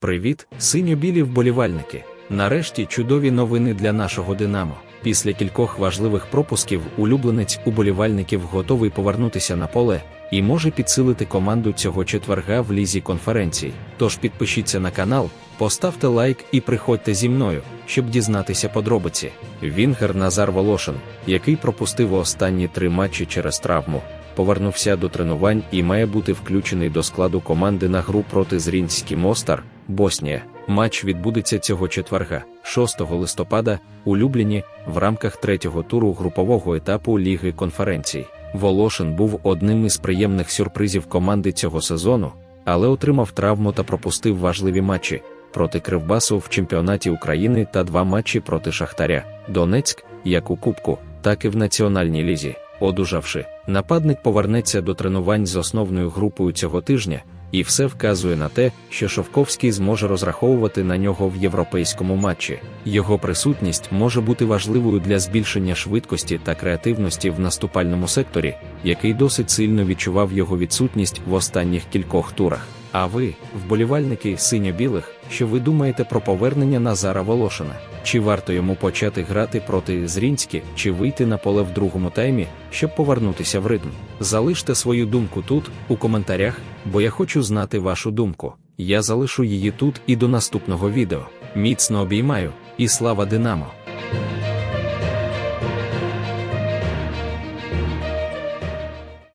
Привіт, синьо-білі вболівальники! Нарешті чудові новини для нашого Динамо. Після кількох важливих пропусків улюбленець уболівальників готовий повернутися на поле і може підсилити команду цього четверга в лізі конференцій. Тож підпишіться на канал, поставте лайк і приходьте зі мною, щоб дізнатися подробиці. Вінгер Назар Волошин, який пропустив останні три матчі через травму, повернувся до тренувань і має бути включений до складу команди на гру проти Зрінський Мостар, Боснія. Матч відбудеться цього четверга, 6 листопада, у Любліні, в рамках третього туру групового етапу Ліги конференцій. Волошин був одним із приємних сюрпризів команди цього сезону, але отримав травму та пропустив важливі матчі проти Кривбасу в чемпіонаті України та два матчі проти Шахтаря, Донецьк, як у Кубку, так і в національній лізі. Одужавши, нападник повернеться до тренувань з основною групою цього тижня, і все вказує на те, що Шовковський зможе розраховувати на нього в європейському матчі. Його присутність може бути важливою для збільшення швидкості та креативності в наступальному секторі, який досить сильно відчував його відсутність в останніх кількох турах. А ви, вболівальники синьо-білих, що ви думаєте про повернення Назара Волошина? Чи варто йому почати грати проти Зрінські, чи вийти на поле в другому таймі, щоб повернутися в ритм? Залиште свою думку тут, у коментарях, бо я хочу знати вашу думку. Я залишу її тут і до наступного відео. Міцно обіймаю, і слава Динамо!